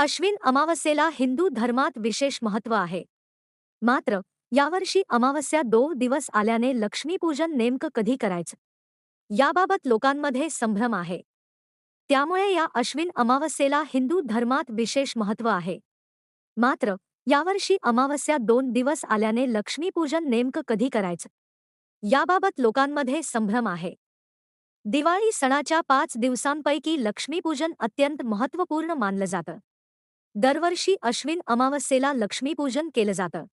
अश्विन अमावस्येला हिंदू धर्मात विशेष महत्त्व आहे. मात्र यावर्षी अमावस्या दोन दिवस आल्याने लक्ष्मीपूजन नेमकं कधी करायचं? याबाबत लोकांमध्ये संभ्रम आहे. त्यामुळे या अश्विन अमावस्येला हिंदू धर्मात विशेष महत्त्व आहे. मात्र यावर्षी अमावस्या दोन दिवस आल्याने लक्ष्मीपूजन नेमकं कधी करायचं? याबाबत लोकांमध्ये संभ्रम आहे. दिवाळी सणाच्या पाच दिवसांपैकी लक्ष्मीपूजन अत्यंत महत्त्वपूर्ण मानलं जातं. दरवर्षी अश्विन अमावस्येला लक्ष्मीपूजन केलं जातं.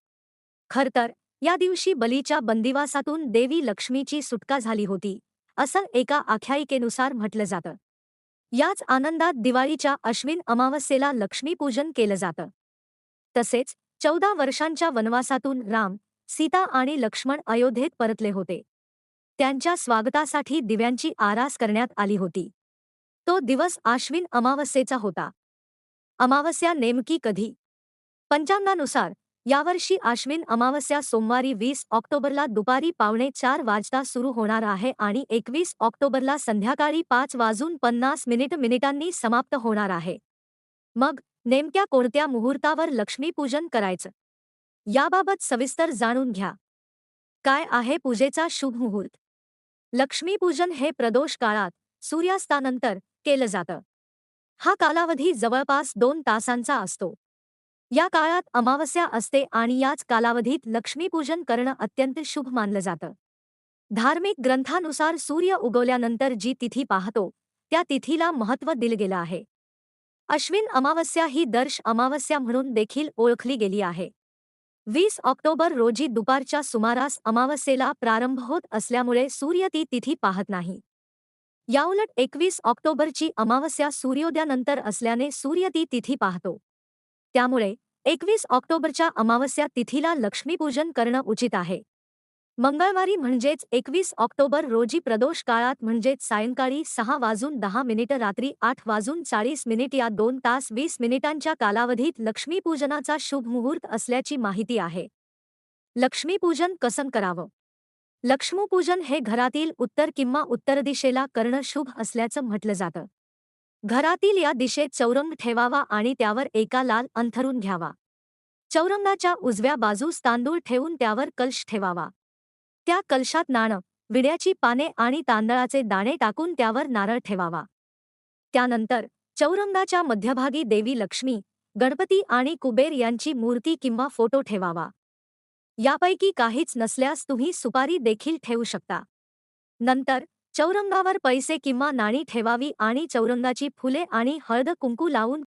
खरतर या दिवशी बलीच्या बंदिवासातून देवी लक्ष्मीची सुटका झाली होती असं एका आख्यायिकेनुसार म्हटलं जातं. याच आनंदात दिवाळीच्या अश्विन अमावस्येला लक्ष्मीपूजन केलं जातं. तसेच चौदा वर्षांच्या वनवासातून राम सीता आणि लक्ष्मण अयोध्येत परतले होते. त्यांच्या स्वागतासाठी दिव्यांची आरास करण्यात आली होती. तो दिवस आश्विन अमावस्येचा होता. अमावस्या नेमकी कधी? पंचांगानुसार यावर्षी आश्विन अमावस्या सोमवारी वीस ऑक्टोबरला दुपारी पावणे चार वाजता सुरू होणार आहे आणि एकवीस ऑक्टोबरला संध्याकाळी पाच वाजून पन्नास मिनिट मिनिटांनी समाप्त होणार आहे. मग नेमक्या कोणत्या मुहूर्तावर लक्ष्मीपूजन करायचं? याबाबत सविस्तर जाणून घ्या. काय आहे पूजेचा शुभ मुहूर्त? लक्ष्मीपूजन हे प्रदोष काळात सूर्यास्तानंतर केलं जातं. हा कालावधी जवळपास दोन तासांचा असतो. या काळात अमावस्या असते आणि याच कालावधीत लक्ष्मीपूजन करणं अत्यंत शुभ मानलं जातं. धार्मिक ग्रंथानुसार सूर्य उगवल्यानंतर जी तिथी पाहतो त्या तिथीला महत्त्व दिलं गेलं आहे. अश्विन अमावस्या ही दर्श अमावस्या म्हणून देखील ओळखली गेली आहे. वीस ऑक्टोबर रोजी दुपारच्या सुमारास अमावस्येला प्रारंभ होत असल्यामुळे सूर्य ती तिथी पाहत नाही. याउलट एकवीस ऑक्टोबरची अमावस्या सूर्योदयानंतर असल्याने सूर्य ती तिथी पाहतो. त्यामुळे एकवीस ऑक्टोबरच्या अमावस्या तिथीला लक्ष्मीपूजन करणं उचित आहे. मंगळवारी म्हणजेच एकवीस ऑक्टोबर रोजी प्रदोष काळात म्हणजेच सायंकाळी सहा वाजून दहा मिनिटं रात्री आठ वाजून चाळीस मिनिट या दोन तास वीस मिनिटांच्या कालावधीत लक्ष्मीपूजनाचा शुभ मुहूर्त असल्याची माहिती आहे. लक्ष्मीपूजन कसं करावं? लक्ष्मीपूजन हे घरातील उत्तर किंवा उत्तर दिशेला करणं शुभ असल्याचं म्हटलं जातं. घरातील या दिशेत चौरंग ठेवावा आणि त्यावर एका लाल अंथरून घ्यावा. चौरंगाच्या उजव्या बाजूस तांदूळ ठेवून त्यावर कलश ठेवावा. त्या कलशात नाणं विड्याची पाने आणि तांदळाचे दाणे टाकून त्यावर नारळ ठेवावा. त्यानंतर चौरंगाच्या मध्यभागी देवी लक्ष्मी गणपती आणि कुबेर यांची मूर्ती किंवा फोटो ठेवावा. यापैकी काहीच नसल्यास तुम्ही सुपारी देखील ठेवू शकता. नंतर चौरंगावर पैसे किंवा नाणी ठेवावी आणि चौरंगाची फुले आणि हळद कुंकू लावून